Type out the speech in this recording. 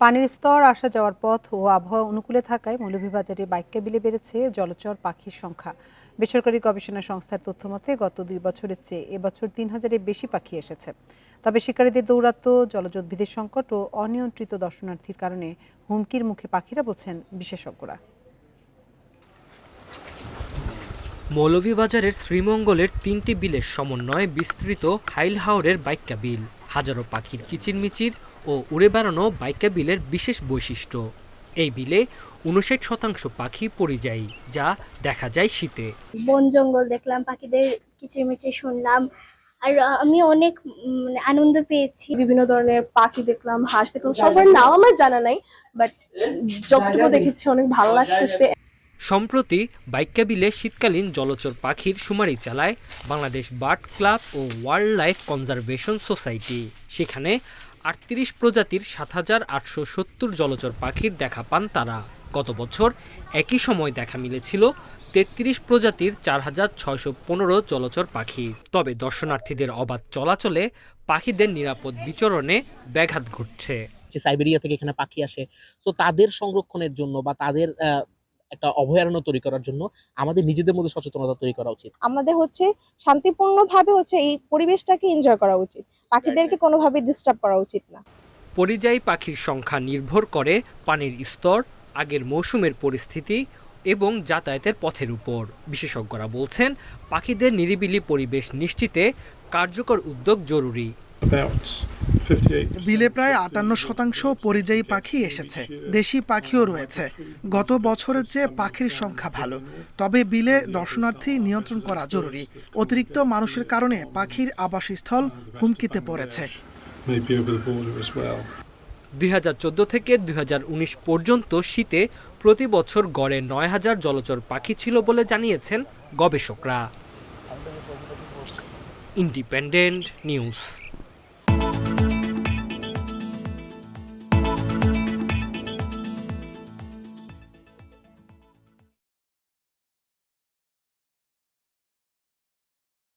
পানির স্তর আসা যাওয়ার পথ ও আবহাওয়া অনুকূলে থাকায় মৌলভীবাজারে বাইক বিলে বেড়েছে জলচর পাখির সংখ্যা। বেসরকারি গবেষণা সংস্থার তথ্য মতে, গত দুই বছরের চেয়ে এবছর তিন হাজারের বেশি পাখি এসেছে। তবে শিকারীদের দৌরাত্ম জলজ উদ্ভিদের সংকট ও অনিয়ন্ত্রিত দর্শনার্থীর কারণে হুমকির মুখে পাখিরা বলছেন বিশেষজ্ঞরা। মৌলভীবাজারের শ্রীমঙ্গলের তিনটি বিলের সমন্বয়ে বিস্তৃত হাইলহাওরের বাইক্কা বিল। হাজারো পাখির কিচিরমিচির ও উড়ে বেড়ানো বাইক্কা বিলের বিশেষ বৈশিষ্ট্য। এই বিলে উনষাট শতাংশ পাখি পরিযায়ী যা দেখা যায় শীতে। বন জঙ্গল দেখলাম পাখিদের কিচিরমিচির শুনলাম। আর আমি অনেক মানে আনন্দ পেয়েছি। বিভিন্ন ধরনের পাখি দেখলাম হাঁস দেখলাম সবার নাম আমার জানা নাই বাট যতটুকু দেখেছি অনেক ভালো লাগতেছে। সম্প্রতি বাইক্কা বিলে শীতকালীন জলচর পাখির শুমারি চালায় বাংলাদেশ বার্ড ক্লাব ও ওয়াইল্ড লাইফ কনজারভেশন সোসাইটি। সেখানে আটত্রিশ প্রজাতির সাত হাজার আটশো সত্তর জলচর পাখির দেখা পান তারা। গত বছর একই সময় দেখা মিলেছিল তেত্রিশ প্রজাতির চার হাজার ছয়শো পনেরো জলচর পাখি। তবে দর্শনার্থীদের অবাধ চলাচলে পাখিদের নিরাপদ বিচরণে ব্যাঘাত ঘটছে। যে সাইবেরিয়া থেকে এখানে পাখি আসে তো তাদের সংরক্ষণের জন্য বা তাদের একটা অভয়ারণ্য তৈরি করার জন্য আমাদের নিজেদের মধ্যে সচেতনতা তৈরি করা উচিত। আমাদের হচ্ছে শান্তিপূর্ণভাবে হচ্ছে এই পরিবেশটাকে এনজয় করা উচিত। পাখিদেরকে কোনোভাবেই ডিস্টার্ব করা উচিত না। পরিযায়ী পাখির সংখ্যা নির্ভর করে পানির স্তর আগের মৌসুমের পরিস্থিতি এবং যাতায়াতের পথের উপর। বিশেষজ্ঞরা বলছেন পাখিদের নিরিবিলি পরিবেশ নিশ্চিতে কার্যকর উদ্যোগ জরুরি। বিলে প্রায় আটান্ন শতাংশ পরিযায়ী পাখি এসেছে। দেশি পাখিও রয়েছে। গত বছরের চেয়ে পাখির সংখ্যা ভালো। তবে বিলে দর্শনার্থী নিয়ন্ত্রণ করা জরুরি। অতিরিক্ত মানুষের কারণে পাখির আবাসস্থল হুমকিতে পড়েছে। দুই থেকে দুই হাজার উনিশ পর্যন্ত শীতে প্রতি বছর গড়ে নয় হাজার জলচর পাখি ছিল বলে জানিয়েছেন গবেষকরা। Independent news